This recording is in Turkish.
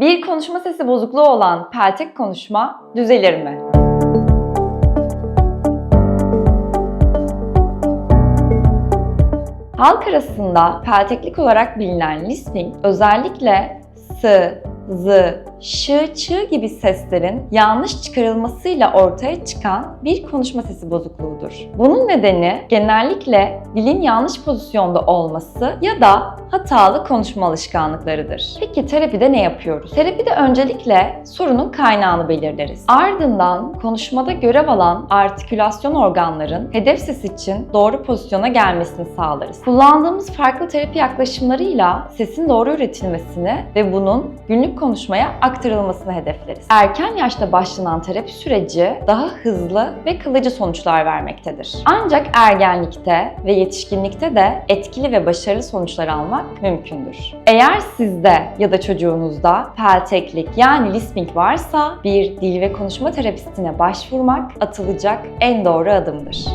Bir konuşma sesi bozukluğu olan peltek konuşma düzelir mi? Halk arasında pelteklik olarak bilinen lisping özellikle s, z, ş, ç gibi seslerin yanlış çıkarılmasıyla ortaya çıkan bir konuşma sesi bozukluğudur. Bunun nedeni genellikle dilin yanlış pozisyonda olması ya da hatalı konuşma alışkanlıklarıdır. Peki terapide ne yapıyoruz? Terapide öncelikle sorunun kaynağını belirleriz. Ardından konuşmada görev alan artikülasyon organların hedef ses için doğru pozisyona gelmesini sağlarız. Kullandığımız farklı terapi yaklaşımlarıyla sesin doğru üretilmesini ve bunun günlük konuşmaya aktarılmasını hedefleriz. Erken yaşta başlanan terapi süreci daha hızlı ve kalıcı sonuçlar vermektedir. Ancak ergenlikte ve yetişkinlikte de etkili ve başarılı sonuçlar almak mümkündür. Eğer sizde ya da çocuğunuzda pelteklik yani lisping varsa bir dil ve konuşma terapistine başvurmak atılacak en doğru adımdır.